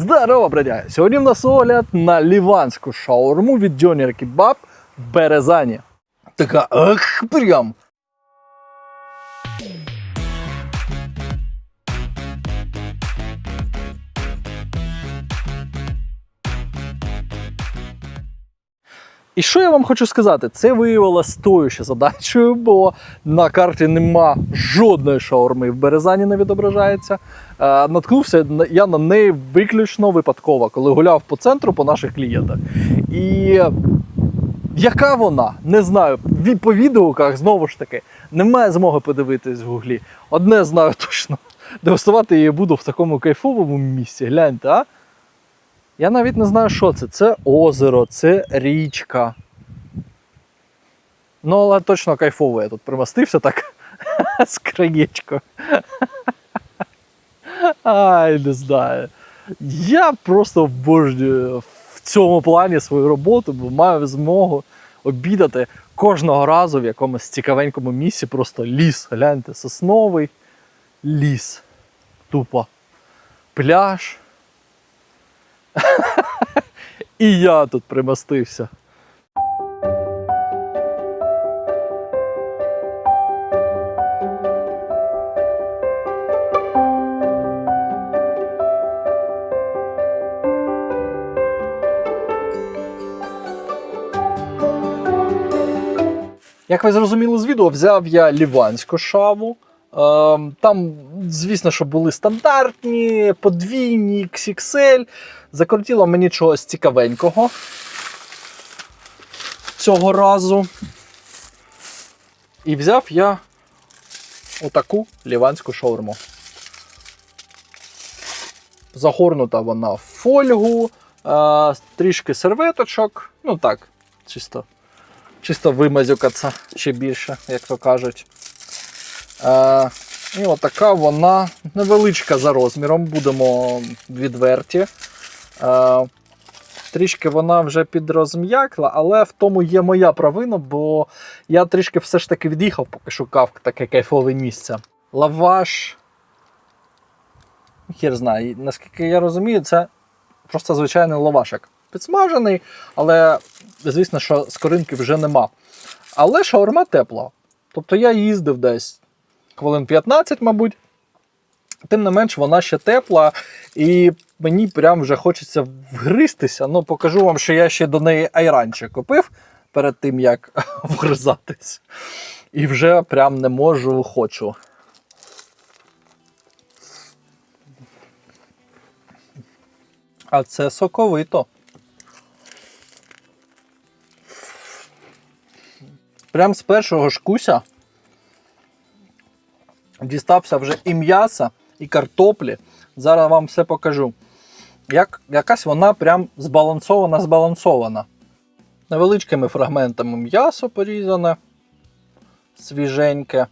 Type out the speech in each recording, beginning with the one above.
Здорово, бродяги! Сьогодні в нас огляд на ліванську шаурму від Джонір Кебаб в Березані. Така ах, прям. І що я вам хочу сказати? Це виявилося стоючою задачею, бо на карті нема жодної шаурми в Березані не відображається. Е, наткнувся я на неї виключно випадково, коли гуляв по центру по наших клієнтах. І яка вона? Не знаю. По відгуках знову ж таки немає змоги подивитись в гуглі. Одне знаю точно. Дегустувати її буду в такому кайфовому місці. Гляньте, а? Я навіть не знаю, що це. Це озеро, це річка. Ну, але точно кайфово я тут примостився так з краєчкою. Ай, не знаю. Я просто обожнюю в цьому плані свою роботу, бо маю змогу обідати кожного разу в якомусь цікавенькому місці. Просто ліс. Гляньте, сосновий ліс. Тупо. Пляж. І я тут примостився. Як ви зрозуміли з відео, взяв я ліванську шаву. Ем, Там, звісно, що були стандартні, подвійні, XXL. Закрутіло мені чогось цікавенького цього разу. І взяв я отаку ліванську шаурму. Загорнута вона в фольгу, е, трішки серветочок. Ну так, чисто чисто вимазюкатися ще більше, як то кажуть. І отака вона невеличка за розміром, будемо відверті. Е, трішки вона вже підрозм'якла, але в тому є моя провина, бо я трішки все ж таки від'їхав, поки шукав таке кайфове місце. Лаваш. Хір знає, наскільки я розумію, це просто звичайний лавашик. Підсмажений, але звісно, що скоринки вже нема. Але шаурма тепла. Тобто я їздив десь хвилин 15, мабуть. Тим не менш, вона ще тепла, і мені прям вже хочеться вгристися. Ну, покажу вам, що я ще до неї айранчик купив перед тим, як вгризатись. І вже прям не можу, хочу. А це соковито. Прям з першого ж куся дістався вже і м'яса, і картоплі. Зараз вам все покажу. Як, якась вона прям збалансована, збалансована. Невеличкими фрагментами м'ясо порізане, свіженьке.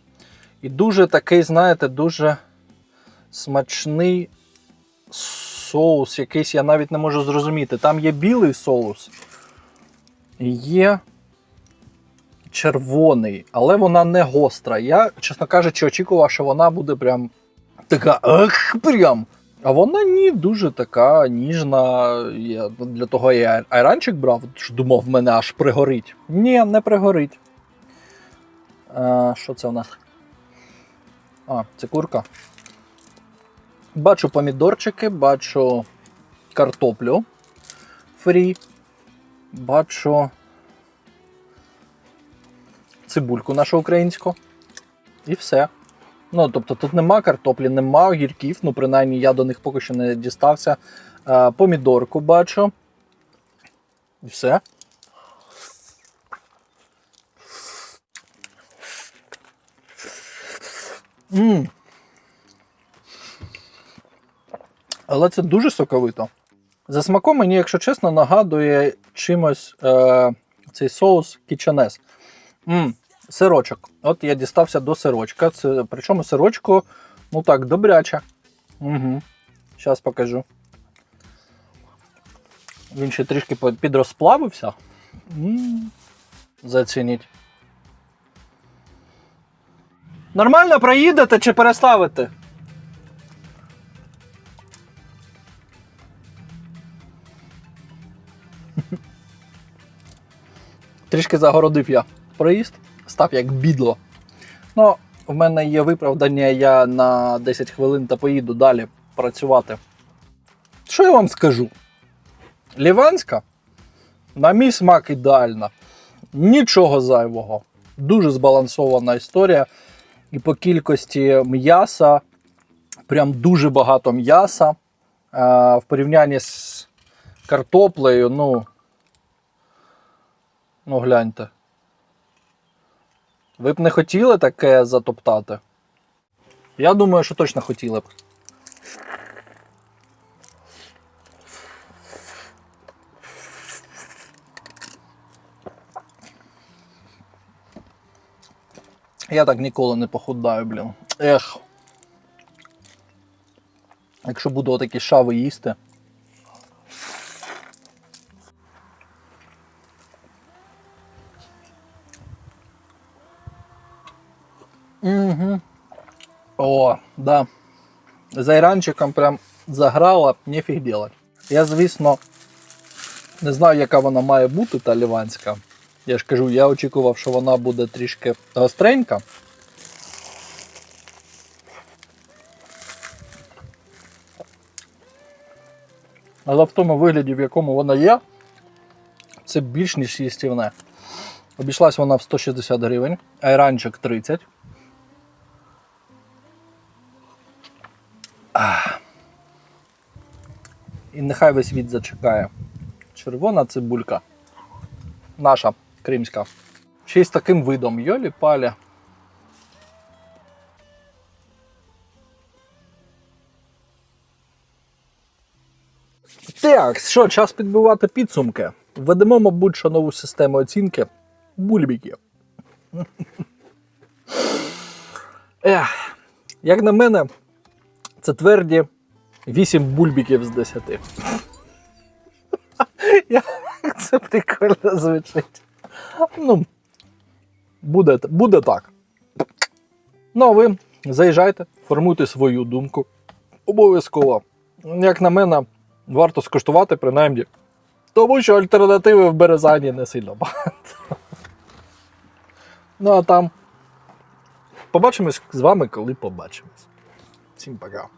І дуже такий, знаєте, дуже смачний соус, якийсь я навіть не можу зрозуміти. Там є білий соус, і є червоний, але вона не гостра. Я, чесно кажучи, очікував, що вона буде прям така ах, прям. А вона ні, дуже така ніжна. Я, для того я айранчик брав, думав, в мене аж пригорить. Ні, не пригорить. А, що це у нас? А, це курка. Бачу помідорчики, бачу картоплю фрі, бачу цибульку нашу українську. І все. Ну, тобто тут нема картоплі, нема огірків, ну, принаймні я до них поки що не дістався. Е, помідорку бачу. І все. Мм. Але це дуже соковито. За смаком мені, якщо чесно, нагадує чимось е, цей соус кічанес. М, Сирочок. От я дістався до сирочка. Це, причому сирочку, ну так, добряче. Угу. Зараз покажу. Він ще трішки підрозплавився. М, Зацініть. Нормально проїдете чи переставити? Трішки загородив я проїзд, став як бідло. Ну, в мене є виправдання, я на 10 хвилин та поїду далі працювати. Що я вам скажу? Ліванська, на мій смак ідеальна. Нічого зайвого. Дуже збалансована історія. І по кількості м'яса, прям дуже багато м'яса. А, в порівнянні з картоплею, ну. Ну, гляньте. Ви б не хотіли таке затоптати? Я думаю, що точно хотіли б. Я так ніколи не похудаю, блін. Ех. Якщо буду отакі шави їсти. Угу. О, да. За іранчиком прям заграла, нефіг делать. Я, звісно, не знаю, яка вона має бути, та ліванська. Я ж кажу, я очікував, що вона буде трішки гостренька. Але в тому вигляді, в якому вона є, це більш ніж їстівне. Обійшлась вона в 160 гривень, айранчик 30. І нехай весь світ зачекає. Червона цибулька. Наша кримська. Ще й з таким видом. Йолі палі. Так, що, час підбивати підсумки. Введемо, мабуть, що нову систему оцінки бульбіки. Ех, як на мене, це тверді 8 бульбіків з 10. Це прикольно звучить. Ну, буде, буде так. Ну, а ви заїжджайте, формуйте свою думку. Обов'язково. Як на мене, варто скуштувати принаймні. Тому що альтернативи в Березані не сильно багато. Ну а там побачимось з вами, коли побачимось. Всім пока.